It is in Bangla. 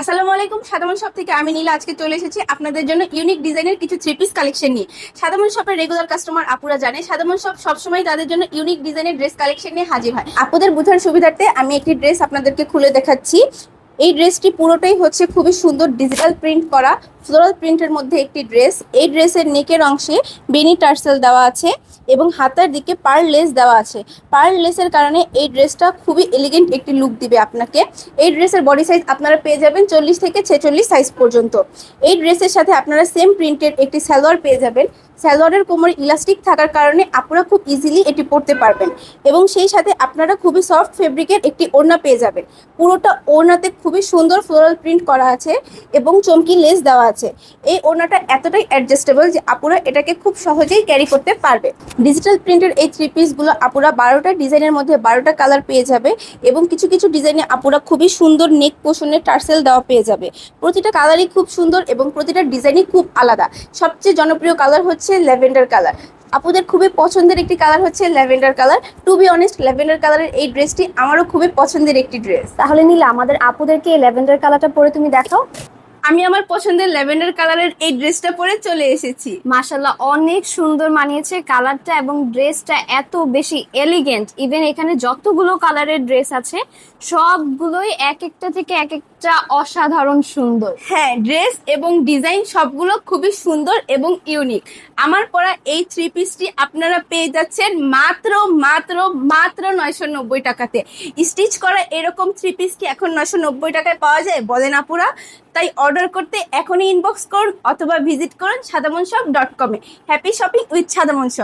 আসসালামু আলাইকুম, সাধারণ শপ থেকে আমি নীলা। আজকে চলে এসেছি আপনাদের জন্য ইউনিক ডিজাইনের কিছু থ্রি পিস কালেকশন নিয়ে। সাধারণ শপের রেগুলার কাস্টমার আপুরা জানে, সাধারণ শপ সবসময় তাদের জন্য ইউনিক ডিজাইনের ড্রেস কালেকশন নিয়ে হাজির হয়। আপুদের বোঝার সুবিধার্থে আমি একটি ড্রেস আপনাদেরকে খুলে দেখাচ্ছি। এই ড্রেসটি পুরোটাই হচ্ছে খুবই সুন্দর ডিজিটাল প্রিন্ট করা ফ্লোরাল প্রিন্টের মধ্যে একটি ড্রেস এই ড্রেসের নেকের অংশে বেনি টার্সেল দেওয়া আছে এবং হাতার দিকে পার লেস দেওয়া আছে। পার লেসের কারণে এই ড্রেসটা খুবই এলিগেন্ট একটি লুক দিবে আপনাকে। এই ড্রেসের বডি সাইজ আপনারা পেয়ে যাবেন চল্লিশ থেকে ছেচল্লিশ সাইজ পর্যন্ত। এই ড্রেসের সাথে আপনারা সেম প্রিন্টের একটি সালোয়ার পেয়ে যাবেন। সালোয়ারের কোমরে ইলাস্টিক থাকার কারণে আপনারা খুব ইজিলি এটি পরতে পারবেন। এবং সেই সাথে আপনারা খুবই সফট ফেব্রিকের একটি ওড়না পেয়ে যাবেন। পুরোটা ওড়নাতে খুবই সুন্দর ফ্লোরাল প্রিন্ট করা আছে এবং চমকি লেস দেওয়া আছে। এই ওড়নাটা এতটাই অ্যাডজাস্টেবল যে আপুরা এটাকে খুব সহজেই ক্যারি করতে পারবে। ডিজিটাল প্রিন্টের এই থ্রি পিসগুলো আপুরা বারোটা ডিজাইনের মধ্যে বারোটা কালার পেয়ে যাবে এবং কিছু কিছু ডিজাইনে আপুরা খুবই সুন্দর নেক পোষণের টার্সেল দেওয়া পেয়ে যাবে। প্রতিটা কালারই খুব সুন্দর এবং প্রতিটা ডিজাইনই খুব আলাদা। সবচেয়ে জনপ্রিয় কালার হচ্ছে ল্যাভেন্ডার কালার। আপুদের খুবই পছন্দের একটি কালার হচ্ছে lavender colour. To be honest lavender কালারের এই ড্রেসটি আমারও খুবই পছন্দের একটি ড্রেস তাহলে নিলে, আমাদের আপুদেরকে ল্যাভেন্ডার কালারটা পরে তুমি দেখাও। আমি আমার পছন্দের ল্যাভেন্ডার কালারের এই ড্রেসটা পরে চলে এসেছি। মাশাল্লাহ অনেক সুন্দর মানিয়েছে কালারটা এবং ড্রেসটা এত বেশি এলিগেন্ট ইভেন এখানে যতগুলো কালারের ড্রেস আছে, সবগুলোই এক একটা থেকে এক একটা অসাধারণ সুন্দর। হ্যাঁ ড্রেস এবং ডিজাইন সবগুলো খুবই সুন্দর এবং ইউনিক আমার পরা এই থ্রি পিসটি আপনারা পেয়ে যাচ্ছেন মাত্র মাত্র মাত্র নয়শো নব্বই টাকাতে। স্টিচ করা এরকম থ্রি পিস কি এখন নয়শো নব্বই টাকায় পাওয়া যায়? বলেন আপুরা। তাই অর্ডার করতে এখনই ইনবক্স করুন অথবা ভিজিট করুন সাদামন শপ ডট কমে happy shopping with Sadamon shop